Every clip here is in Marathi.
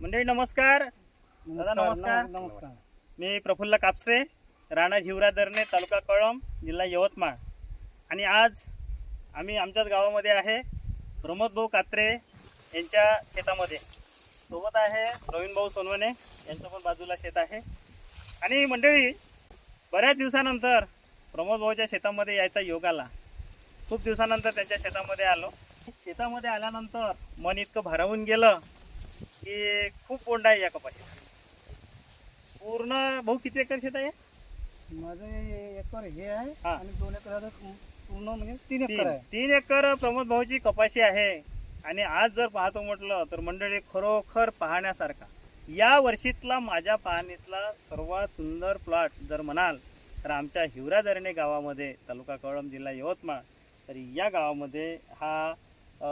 मंडळी नमस्कार. दादा नमस्कार नम- नमस्कार. मी प्रफुल्ल कापसे राणा हिवरा दरणे तालुका कळम जिल्हा यवतमाळ. आणि आज आम्ही आमच्याच गावामध्ये आहे प्रमोद भाऊ कात्रे यांच्या शेतामध्ये. सोबत आहे प्रवीण भाऊ सोनवणे यांचं पण बाजूला शेत आहे. आणि मंडळी बऱ्याच दिवसानंतर प्रमोद भाऊच्या शेतामध्ये यायचा योग आला. खूप दिवसानंतर त्यांच्या शेतामध्ये आलो. शेतामध्ये आल्यानंतर मन इतकं भारावून गेलं. की खूप बोंड आहे या कपाशीत. पूर्ण भाऊ किती एकर शेत आहे? माझं हे एकर हे आहे हा. आणि दोन एकर आता पूर्ण म्हणजे तीन एकर तीन आहे. तीन एकर प्रमोद भाऊची कपाशी आहे. आणि आज जर पाहतो म्हटलं तर मंडळी खरोखर पाहण्यासारखा. या वर्षीतला माझ्या पाहणीतला सर्वात सुंदर प्लॉट जर म्हणाल तर आमच्या हिवरा दरणे गावामध्ये तालुका कळम जिल्हा यवतमाळ तर या गावामध्ये हा अ,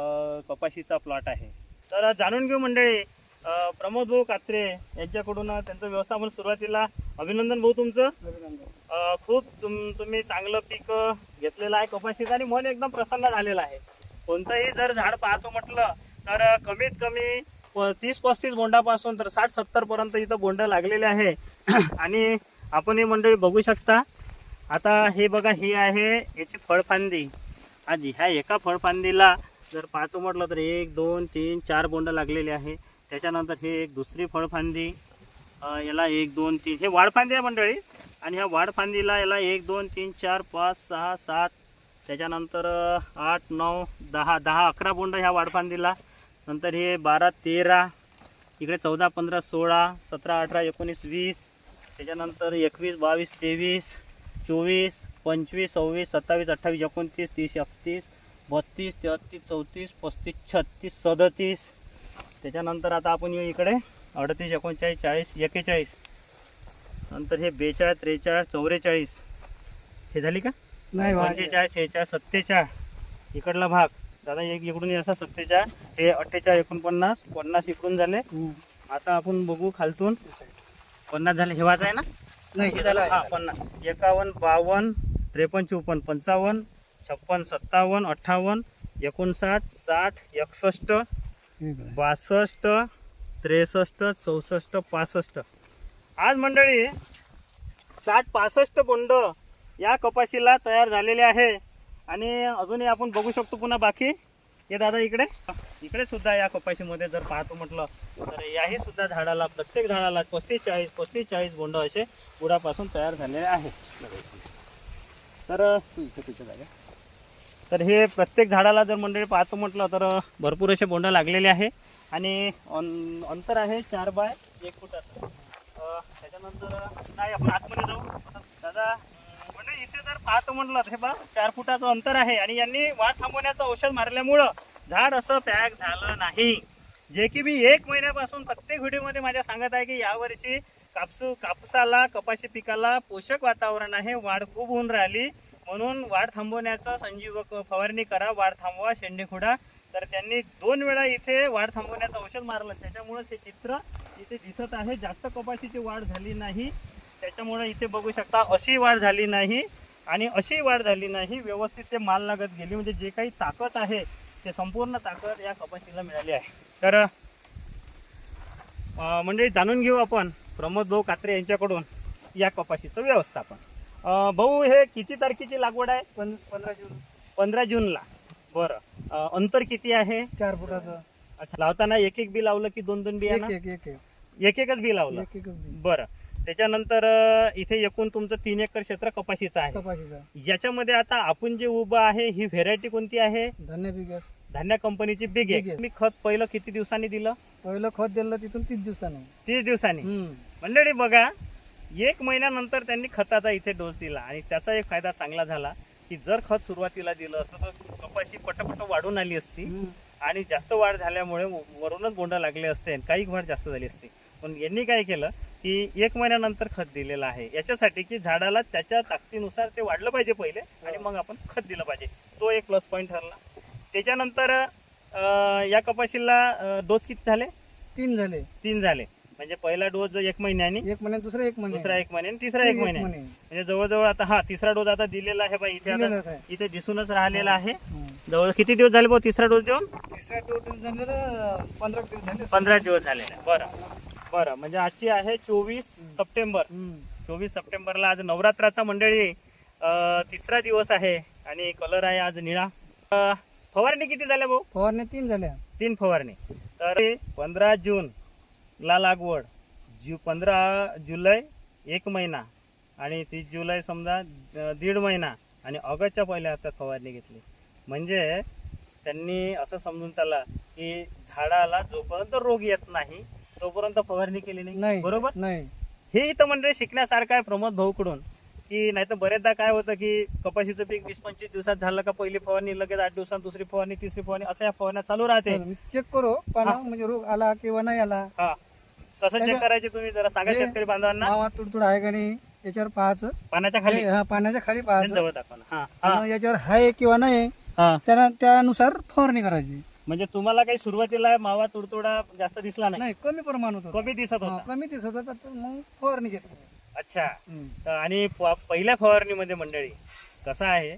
कपाशीचा प्लॉट आहे. तर जाणून घेऊ मंडळी प्रमोद भाऊ कात्रे यांच्याकडून त्यांचं व्यवस्थापन सुरुवातीला अभिनंदन भाऊ तुमचं. अभिनंदन अ, खूप तुम तुम्ही चांगलं पीक घेतलेलं आहे कपाशीचं आणि मन एकदम प्रसन्न झालेलं आहे. कोणतंही जर झाड पाहतो म्हटलं तर कमीत कमी प- तीस पस्तीस बोंडापासून तर साठ सत्तर पर्यंत इथं बोंड लागलेले आहे. आणि आपण ही मंडळी बघू शकता. आता हे बघा ही आहे याची फळफांदी. आज ह्या एका फळफांदीला जर पाहतो म्हटलं तर एक दोन तीन चार बोंड लागलेले आहे. त्याच्यानंतर हे एक दुसरी फळफांदी याला एक दोन तीन हे वाडफांदी आहे मंडळी. आणि ह्या वाडफांदीला याला एक दोन तीन चार पाच सहा सात त्याच्यानंतर आठ नऊ दहा दहा अकरा बोंड ह्या वाडफांदीला. नंतर हे बारा तेरा इकडे चौदा पंधरा सोळा सतरा अठरा एकोणीस वीस त्याच्यानंतर एकवीस बावीस तेवीस चोवीस पंचवीस सव्वीस सत्तावीस अठ्ठावीस एकोणतीस तीस एकतीस बत्तीस तेहत्तीस चौतीस पस्तीस छत्तीस सदतीस त्याच्यानंतर आता आपण येऊ इकडे. अडतीस एकोणचाळीस चाळीस एक्केचाळीस. नंतर हे बेचाळीस त्रेचाळीस चौवेचाळीस हे झाली का? नाही. पंचेचाळीस शेहेचाळीस सत्तेचाळीस इकडला भाग. दादा एक इकडून ये असा सत्तेचाळीस हे अठ्ठेचाळीस एकोणपन्नास पन्नास इकडून झाले. आता आपण बघू खालतून. पन्नास झाले हे वाच आहे ना? नाही हे झालं हा. पन्नास. एकावन्न बावन्न त्रेपन्न चोपन्न पंचावन्न छप्पन सत्तावन्न अठ्ठावन्न एकोणसाठ साठ एकसष्ट. बासष्ट त्रेसष्ट चौसष्ट पासष्ट. आज मंडळी साठ पासष्ट बोंड या कपाशीला तयार झालेले आहे. आणि अजूनही आपण बघू शकतो पुन्हा बाकी. हे दादा इकडे? इकडे सुद्धा या कपाशीमध्ये जर पाहतो म्हटलं तर याही सुद्धा झाडाला प्रत्येक झाडाला पस्तीस चाळीस पस्तीस चाळीस बोंड असे गुडापासून तयार झालेले आहे. तर तर हे प्रत्येक झाडाला जर मंडळी पाहतो म्हटलं तर भरपूर असे बोंड लागलेले आहे. आणि अन- अंतर आहे चार बाय एक फुटाचं त्याच्यानंतर नाही आपण आतमध्ये जाऊ. दादा म्हणजे इथे जर पाहतो म्हटलं तर हे बा चार फुटाचं अंतर आहे. आणि यांनी वाढ थांबवण्याचं औषध मारल्यामुळं झाड असं पॅक झालं नाही. जे की मी एक महिन्यापासून प्रत्येक व्हिडिओमध्ये माझ्या सांगत आहे की यावर्षी कापसू कापसाला कपाशी पिकाला पोषक वातावरण आहे. वाढ खूप होऊन राहिली. म्हणून वाढ थांबवण्याचा संजीवक फवारणी करा वाढ थांबवा शेंडेखुडा तर त्यांनी दोन वेळा इथे वाढ थांबवण्याचं औषध मारलं. त्याच्यामुळे हे चित्र इथे दिसत आहे. जास्त कपाशीची वाढ झाली नाही. त्याच्यामुळे इथे बघू शकता अशी वाढ झाली नाही. आणि अशी वाढ झाली नाही व्यवस्थित ते माल लागत गेली. म्हणजे जे काही ताकद आहे ते संपूर्ण ताकद या कपाशीला मिळाली आहे. तर म्हणजे जाणून घेऊ आपण प्रमोद भाऊ कात्रे यांच्याकडून या कपाशीचं व्यवस्थापन. भाऊ हे किती तारखेची लागवड आहे? पंधरा जून. पंधरा जूनला. बरं. अंतर किती आहे? चार फुटाचं. अच्छा लावताना एक एक बी लावलं की दोन दोन बियाणं एक एक एक एक एकच बी लावलं? एक बी. बरं. त्याच्यानंतर इथे एकूण तुमचं तीन एकर क्षेत्र कपाशीचं आहे. याच्यामध्ये आता आपण जे उभं आहे ही व्हेरायटी कोणती आहे? धान्य पिकस धान्या कंपनीची बिग. मी खत पहिलं किती दिवसांनी दिलं? पहिलं खत दिलं तिथून तीस दिवसानं. तीस दिवसांनी. मंडळी बघा. एक महिन्यानंतर त्यांनी खताचा इथे डोस दिला आणि त्याचा एक फायदा चांगला झाला की जर खत सुरुवातीला दिलं असतं तर कपाशी पटपट वाढून आली असती. आणि जास्त वाढ झाल्यामुळे वरूनच बोंड लागले असते आणि काही वाढ जास्त झाली असती. पण यांनी काय केलं की एक महिन्यानंतर खत दिलेलं आहे. याच्यासाठी की झाडाला त्याच्या ताकदीनुसार ते वाढलं पाहिजे पहिले आणि मग आपण खत दिलं पाहिजे. तो एक प्लस पॉईंट ठरला. त्याच्यानंतर या कपाशीला डोस किती झाले? तीन झाले. तीन झाले. म्हणजे पहिला डोस एक महिन्यानी एक महिन्यात दुसरा एक महिना दुसरा एक महिन्याने तिसरा एक महिन्याने. म्हणजे जवळजवळ आता हा तिसरा डोस आता दिलेला आहे बाई इथे आता. इथे दिसूनच राहिलेला आहे. जवळ किती दिवस झाले भाऊ तिसरा डोस देऊन? तिसऱ्या डोस झालेलं पंधरा दिवस झाले. पंधरा दिवस झालेले आहे. बरं. बरं म्हणजे आजची आहे चोवीस सप्टेंबर. चोवीस सप्टेंबरला आज नवरात्राचा मंडळी तिसरा दिवस आहे आणि कलर आहे आज निळा. फवारणी किती झाल्या भाऊ? फवारण्या तीन झाल्या. तीन फवारणी. तर पंधरा जून ला लागवड. जु पंधरा जुलै एक महिना आणि तीस जुलै समजा दीड महिना आणि ऑगस्टच्या पहिल्या हप्त्यात फवारणी घेतली. म्हणजे त्यांनी असं समजून चालला की झाडाला जोपर्यंत रोग येत नाही तोपर्यंत फवारणी केली नाही. बरोबर? नाही. हे इथं म्हणजे शिकण्यासारखं आहे प्रमोद भाऊकडून की नाही तर बरेचदा काय होतं की कपाशीचं पीक वीस पंचवीस दिवसात झालं का पहिली फवारणी लगेच आठ दिवसात दुसरी फवारणी तिसरी फवारणी असं या फवारण्या चालू राहते. चेक करू म्हणजे रोग आला किंवा नाही आला. हा. कसं चेक त्याच्या- करायचे तुम्ही जरा सांगा हे- शेतकरी बांधवांना. मावा तुडतुड आहे का नाही याच्यावर पाहायचं. पाण्याच्या खाली. हे, हा, पाण्याच्या खाली पाहायचं. जवळ दाखवा. हा हा. याच्यावर आहे किंवा नाही हा. त्याला त्यानुसार फवारणी करायची. म्हणजे तुम्हाला काही सुरुवातीला मावा तुडतुडा जास्त दिसला नाही? नाही कमी प्रमाण होतं. कमी दिसत हा, होता कमी दिसत होता तर मग फवारणी घेतली अच्छा. तर आणि प- पहिल्या फवारणीमध्ये मंडळी कसं आहे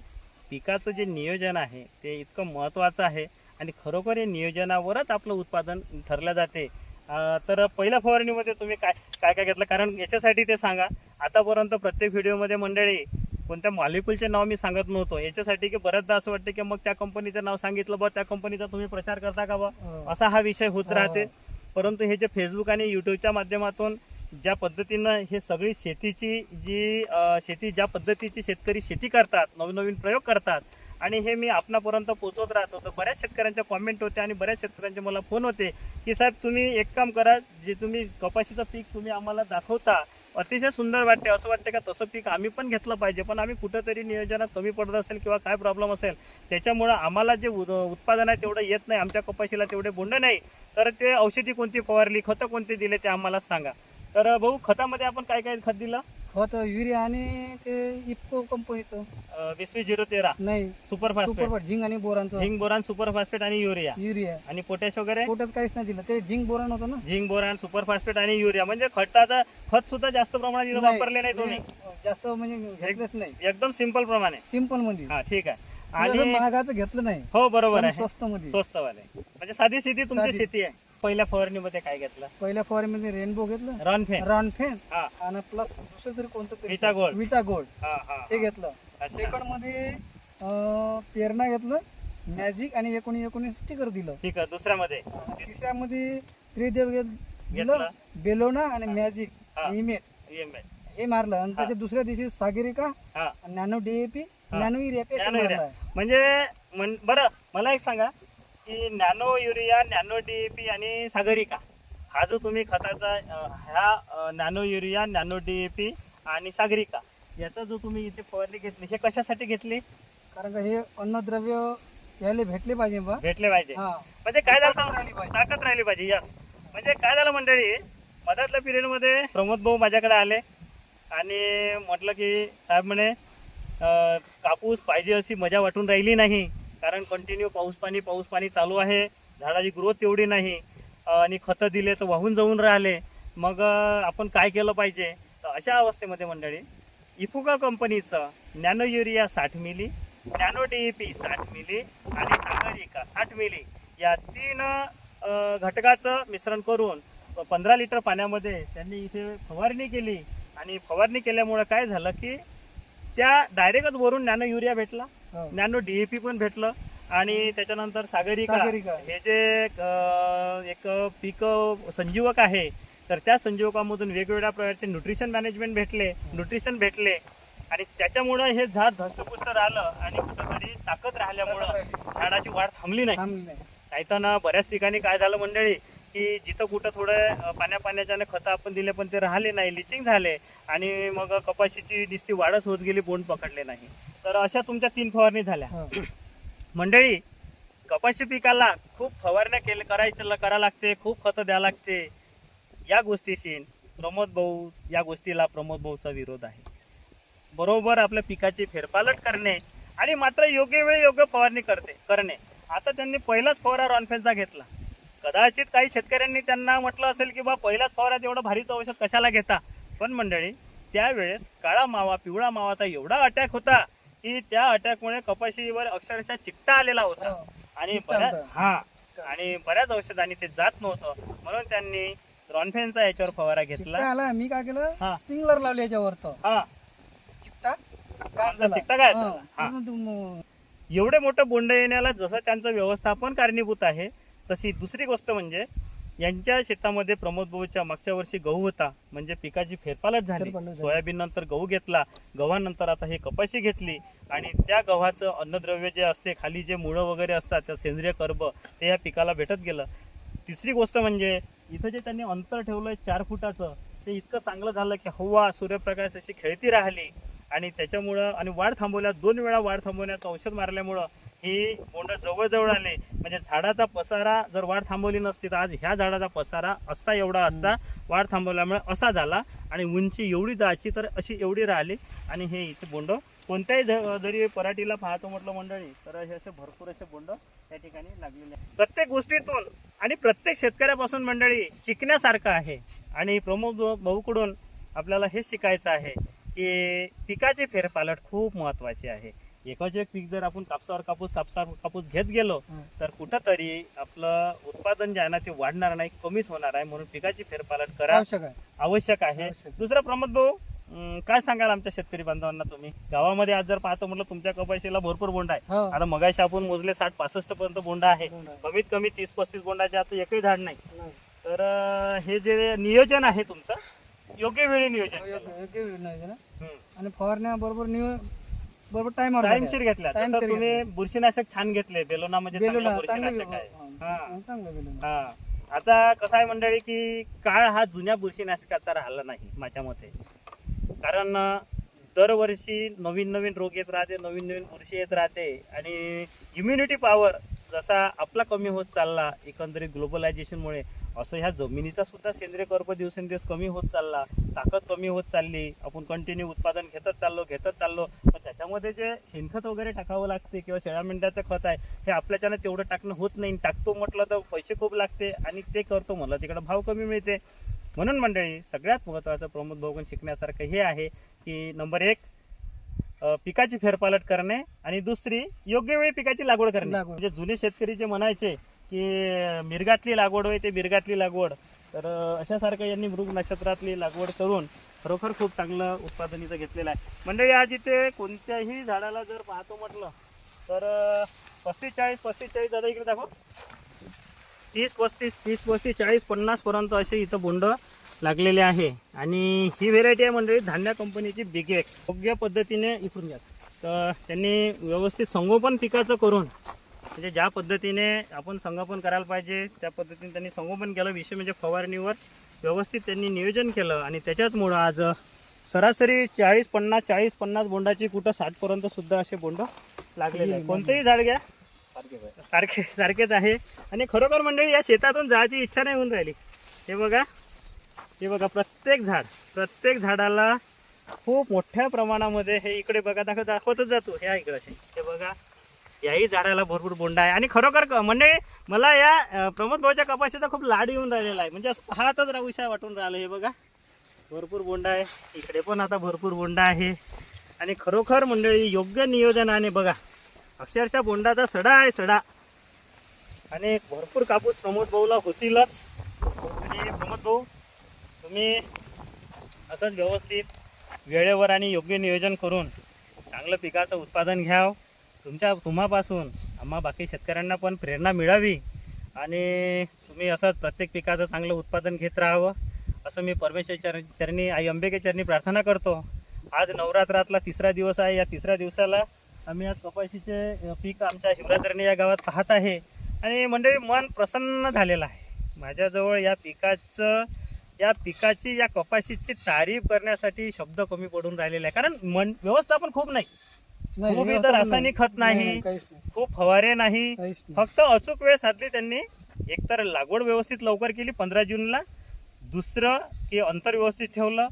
पिकाचं जे नियोजन आहे ते इतकं महत्त्वाचं आहे आणि खरोखर या नियोजनावरच आपलं उत्पादन ठरलं जाते. अं, तर पहिल्या फवारणीमध्ये तुम्ही काय काय काय घेतलं? कारण याच्यासाठी ते सांगा. आतापर्यंत प्रत्येक व्हिडिओमध्ये मंडळी कोणत्या मॉलिक्युलचे नाव मी सांगत नव्हतो. याच्यासाठी की बऱ्याचदा असं वाटतं की मग त्या कंपनीचं नाव सांगितलं बा त्या कंपनीचा तुम्ही प्रचार करता का बा? हो. असा हा विषय होत हो. राहते. परंतु हे जे फेसबुक आणि युट्यूबच्या माध्यमातून ज्या पद्धतीनं हे सगळी शेतीची जी अं, शेती ज्या पद्धतीची शेतकरी शेती करतात नवीन नवीन प्रयोग करतात आणि हे मी आपणापर्यंत पोहोचवत राहतो. तर बऱ्याच शेतकऱ्यांच्या कॉमेंट होते आणि बऱ्याच शेतकऱ्यांचे मला फोन होते की साहेब तुम्ही एक काम करा जे तुम्ही कपाशीचं पीक तुम्ही आम्हाला दाखवता अतिशय सुंदर वाटते. असं वाटते का तसं पीक आम्ही पण घेतलं पाहिजे. पण आम्ही कुठंतरी नियोजनात कमी पडत असेल किंवा काय प्रॉब्लेम असेल त्याच्यामुळं आम्हाला जे उद- उत्पादन आहे तेवढं येत नाही. आमच्या कपाशीला तेवढे बोंड नाही. तर ते औषधी कोणती फवारली खतं कोणती दिले ते आम्हाला सांगा. तर भाऊ खतामध्ये आपण काय काय खत दिलं? होत युरिया आणि ते इफको कंपनीचं. वीस झिरो तेरा. नाही सुपर फास्फेट. सुपर झिंक आणि बोरांचं. झिंक बोरान सुपर फास्फेट आणि युरिया. युरिया. आणि पोटॅश वगैरे? पोटात काहीच नाही दिलं. ते झिंक बोरान होतं ना? झिंक बोरान सुपर फास्फेट आणि युरिया. म्हणजे खताचा खत सुद्धा जास्त प्रमाणात इथं वापरले नाही तुम्ही. जास्त म्हणजे घेतलंच नाही. एकदम सिंपल प्रमाणे. सिंपलमध्ये हा ठीक आहे. आणि आणि महागाचं घेतलं नाही. हो बरोबर पण आहे. स्वस्त मध्ये स्वस्त वाले म्हणजे साधी सिधी तुमची साधी. शेती आहे. पहिल्या फवारणीमध्ये काय घेतलं? पहिल्या फवारीमध्ये रेनबो घेतलं. रॉनफेन रॉनफेन हा. आणि प्लस दुसरं तरी कोणतं तरी विटा गोल्ड. विटा गोल्ड हा हा ते घेतलं. अच्छा. सेकंडमध्ये अं, पेरणा घेतलं. मॅजिक आणि एकोणीस एकोणीस स्टिकर दिलं. ठीक आहे दुसऱ्यामध्ये. तिसऱ्या मध्ये त्रिदेव घेत- घेतलं. दिलं बेलोना आणि मॅजिक हा. इमेट EMI. हे मारलं. आणि त्याच्या दुसऱ्या दिवशी सागरिका हा. नॅनो डीएपी नॅनो पेस्ट मारलं. म्हणजे म्हण- बरं मला एक सांगा. की नॅनो युरिया नॅनो डीएपी आणि सागरिका. हा जो तुम्ही खताचा ह्या नॅनो युरिया नॅनो डीएपी आणि सागरिका याचा जो तुम्ही इथे फवारणी घेतली हे कशासाठी घेतली? कारण का हे अन्नद्रव्य यायला भेटले पाहिजे बा. भेटले पाहिजे. म्हणजे काय झालं. ताकद राहिली पाहिजे. यस म्हणजे काय झालं मंडळी? मधातल्या पिरियडमध्ये प्रमोद भाऊ माझ्याकडे आले आणि म्हटलं की साहेब म्हणे कापूस पाहिजे अशी मजा वाटून राहिली नाही. कारण कंटिन्यू पाऊस पाणी पाऊस पाणी चालू आहे. झाडाची ग्रोथ तेवढी नाही. आणि खतं दिले तर वाहून जाऊन राहिले. मग आपण काय केलं पाहिजे? तर अशा अवस्थेमध्ये मंडळी इफुका कंपनीचं नॅनो युरिया साठ मिली नॅनो डी पी साठ मिली आणि सागरिका साठ मिली या तीन घटकाचं मिश्रण करून पंधरा लिटर पाण्यामध्ये त्यांनी इथे फवारणी केली. आणि फवारणी केल्यामुळं काय झालं की त्या डायरेक्टच वरून नॅनो युरिया भेटला. हो. नॅनो डीएपी पण भेटलं. आणि त्याच्यानंतर सागरिका. सागरिका. हे जे अ, एक पीक संजीवक आहे तर त्या संजीवकामधून वेगवेगळ्या प्रकारचे न्यूट्रिशन मॅनेजमेंट भेटले न्यूट्रिशन भेटले. आणि त्याच्यामुळं हे झाड धष्टपुष्ट राहिलं आणि कुठंतरी ताकद राहिल्यामुळं. झाडाची वाढ थांबली नाही. थांबली नाही. नाही तर ना बऱ्याच ठिकाणी काय झालं मंडळी की जिथं कुठं थोडं पाण्या पाण्याच्याने खतं आपण दिले पण ते राहिले नाही लिचिंग झाले आणि मग कपाशीची दिसती वाढच होत गेली बोंड पकडले नाही. तर अशा तुमच्या तीन फवारणी झाल्या. मंडळी कपाशी पिकाला खूप फवारण्या केले करायचं करा लागते खूप खतं द्या लागते. या गोष्टीशी प्रमोद भाऊ या गोष्टीला प्रमोद भाऊचा विरोध आहे. बरोबर आपल्या पिकाची फेरपालट करणे आणि मात्र योग्य वेळी योग्य फवारणी करते करणे. आता त्यांनी पहिलाच फवारा रॉनफेनचा घेतला. कदाचित काही शेतकऱ्यांनी त्यांना म्हटलं असेल की बा पहिलाच फवारात एवढं भारीचं औषध कशाला घेता? पण मंडळी त्यावेळेस काळा मावा पिवळा मावाचा एवढा अटॅक होता की त्या अटॅकमुळे कपाशीवर अक्षरशः चिकटा आलेला होता. हो. आणि बऱ्याच. हा. आणि बऱ्याच औषधांनी ते जात नव्हतं. म्हणून त्यांनी रॉनफेनचा याच्यावर फवारा घेतला. आला. मी काय केलं. स्प्रिंगलर लावले याच्यावर हा. चिकटा म- एवढे मोठं बोंड येण्याला जसं त्यांचं व्यवस्थापन कारणीभूत आहे तशी दुसरी गोष्ट म्हणजे यांच्या शेतामध्ये प्रमोद भाऊच्या मागच्या वर्षी गहू होता म्हणजे पिकाची फेरपालट झाली. सोयाबीन नंतर गहू घेतला गव्हानंतर आता हे कपाशी घेतली आणि त्या गव्हाचं अन्नद्रव्य जे असते खाली जे मुळं वगैरे असतात त्या सेंद्रिय कर्ब ते या पिकाला भेटत गेलं. तिसरी गोष्ट म्हणजे इथं जे त्यांनी अंतर ठेवलंय चार फुटाचं ते इतकं चांगलं झालं की हवा सूर्यप्रकाश अशी खेळती राहिली. आणि त्याच्यामुळं आणि वाढ थांबवल्या दोन वेळा वाढ थांबवण्याचं औषध मारल्यामुळं ही बोंड जवळजवळ आले. म्हणजे झाडाचा पसारा जर वाढ थांबवली नसती तर आज ह्या झाडाचा पसारा असा एवढा असता वाढ थांबवल्यामुळे असा झाला आणि उंची एवढी जायची तर अशी एवढी राहिली. आणि हे इथे बोंड कोणत्याही ज- जरी पराठीला पाहतो म्हटलं मंडळी तर हे असे भरपूर असे बोंड त्या ठिकाणी लागलेले आहेत. प्रत्येक गोष्टीतून आणि प्रत्येक शेतकऱ्यापासून मंडळी शिकण्यासारखं आहे. आणि प्रमोद भाऊकडून आपल्याला हेच शिकायचं आहे की पिकाचे फेरपालट खूप महत्त्वाचे आहे. एकाच एक पीक जर आपण कापसावर कापूस कापसावर कापूस घेत गेलो हा. तर कुठंतरी आपलं उत्पादन जे आहे ना ते वाढणार नाही कमीच होणार आहे म्हणून पिकाची फेरपालट करा आवश्यक आहे आवश्यक आहे आवश्यक. दुसरं प्रमोद भाऊ काय सांगाल आमच्या शेतकरी बांधवांना तुम्ही गावामध्ये आज जर पाहतो म्हटलं तुमच्या कपाशीला भरपूर बोंड आहे हो. आता मगाशी आपण मोजले साठ पासष्ट पर्यंत बोंड आहे. कमीत कमी तीस पस्तीस बोंडाचे आता एकही झाड नाही. तर हे जे नियोजन आहे तुमचं योग्य वेळी नियोजन केलं. योग्य- वेळ नाही ना हम्म. आणि फवारण्या बरोबर बरोबर टाइमवर टाइमशीर घेतला तसं तुम्ही. बुरशीनाशक छान घेतले बेलोना म्हणजे चांगलं बुरशीनाशक आहे. हा. चांगलं हा. आता कसं आहे मंडळी की काळ हा जुन्या बुरशीनाशकाचा राहिला नाही माझ्या मते कारण अं, दरवर्षी नवीन नवीन रोग येत राहते नवीन नवीन बुरशी येत राहते आणि इम्युनिटी पॉवर जसा आपला कमी होत चालला एकंदरीत ग्लोबलायझेशनमुळे असं ह्या जमिनीचा सुद्धा सेंद्रिय कर्ब दिवसेंदिवस कमी होत चालला ताकद कमी होत चालली आपण कंटिन्यू उत्पादन घेतच चाललो घेतच चाललो. पण त्याच्यामध्ये जे शेणखत वगैरे टाकावं लागते किंवा शेळ्या मेंढ्याचं खत आहे हे आपल्याच्यानं तेवढं टाकणं होत नाही. टाकतो म्हटलं तर पैसे खूप लागते आणि ते करतो म्हणलं तिकडं भाव कमी मिळते. म्हणून मंडळी सगळ्यात महत्त्वाचं प्रमोद भाऊगण शिकण्यासारखं हे आहे की नंबर एक पिकाची फेरपालट करणे आणि दुसरी योग्य वेळी पिकाची लागवड करणे. म्हणजे जुने शेतकरी जे म्हणायचे की मिरगातली लागवड होय ते मिरगातली लागवड. तर अशासारखं यांनी मृग नक्षत्रातली लागवड करून खरोखर खूप चांगलं उत्पादन इथं घेतलेलं आहे. मंडळी आज इथे कोणत्याही झाडाला जर पाहतो म्हटलं तर पस्तीस चाळीस पस्तीस चाळीस दादा इकडे दाखव. तीस पस्तीस तीस पस्तीस चाळीस पन्नासपर्यंत असे इथं बोंड लागलेले आहे. आणि ही व्हेरायटी आहे मंडळी धान्या कंपनीची बिगेक्स योग्य पद्धतीने इकडून घ्या. तर त्यांनी व्यवस्थित संगोपन पिकाचं करून म्हणजे ज्या पद्धतीने आपण संगोपन करायला पाहिजे त्या पद्धतीने त्यांनी संगोपन केलं. विषय म्हणजे फवारणीवर व्यवस्थित त्यांनी नियोजन केलं आणि त्याच्याचमुळं आज सरासरी चाळीस पन्नास चाळीस पन्नास बोंडाची कुठं साठपर्यंत सुद्धा असे बोंड लागलेले आहे कोणतंही झाड घ्या. सारखे सारखेच आहे. आणि खरोखर मंडळी या शेतातून जायची इच्छा नाही होऊन राहिली. हे बघा. हे बघा प्रत्येक झाड प्रत्येक झाडाला खूप मोठ्या प्रमाणामध्ये हे इकडे बघा दाखव दाखवतच जातो. ह्या इकडे हे बघा. याही झाडाला भरपूर बोंड आहे. आणि खरोखर क- मंडळी मला या प्रमोद भाऊच्या कपाशीचा खूप लाड येऊन राहिलेला आहे. म्हणजे असं पाहतच राहूशा वाटून राहिलं हे बघा. भरपूर बोंड आहे. इकडे पण आता भरपूर बोंड आहे. आणि खरोखर मंडळी योग्य नियोजनाने बघा. अक्षरशः बोंडाचा सडा आहे सडा. आणि भरपूर कापूस प्रमोद भाऊला होतीलच. आणि प्रमोद भाऊ तुम्ही असंच व्यवस्थित वेळेवर आणि योग्य नियोजन करून चांगलं पिकाचं उत्पादन घ्यावं. तुमच्या तुम्हापासून आम्हा बाकी शेतकऱ्यांना पण प्रेरणा मिळावी आणि तुम्ही असंच प्रत्येक पिकाचं चांगलं उत्पादन घेत राहावं असं मी परमेश्वर चर चरणी आई अंबेके चरणी प्रार्थना करतो. आज नवरात्रातला तिसरा दिवस आहे. या तिसऱ्या दिवसाला आम्ही आज कपाशीचे पीक आमच्या हिवराधरणी या गावात पाहत आहे आणि मंडळी मन प्रसन्न झालेलं आहे. माझ्याजवळ या पिकाचं या पिकाची या कपाशीची तारीफ करण्यासाठी शब्द कमी पडून राहिलेले आहे. कारण मन व्यवस्थापन खूप नाही. नाही, खूप हे इथं होतं रासायनिक खत नाही काहीच नाही. खूप फवारे नाही. काहीच नाही. फक्त अचूक वेळ साधली त्यांनी. एकतर लागवड व्यवस्थित लवकर केली पंधरा जूनला. दुसरं की अंतर व्यवस्थित ठेवलं.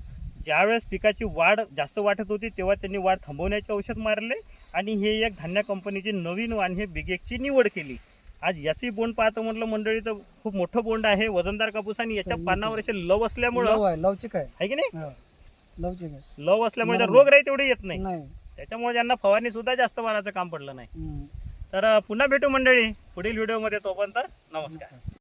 ज्यावेळेस पिकाची वाढ जास्त वाटत होती तेव्हा त्यांनी वाढ थांबवण्याचे औषध मारले. आणि हे एक धान्य कंपनीची नवीन वाण हे बिगेकची निवड केली. आज याची बोंड पाहतो म्हटलं मंडळी तर खूप मोठं बोंड आहे. वजनदार कापूस आणि याच्या पानावर असे लव असल्यामुळं लव आहे लवचिक आहे. आहे की नाही? हो, लवचिक आहे. लव असल्यामुळे. रोग राही तेवढे येत नाही. नाही. त्याच्यामुळे त्यांना फवारणी सुद्धा जास्त मारायचं काम पडलं नाही. तर पुन्हा भेटू मंडळी. पुढील व्हिडिओमध्ये तोपर्यंत नमस्कार.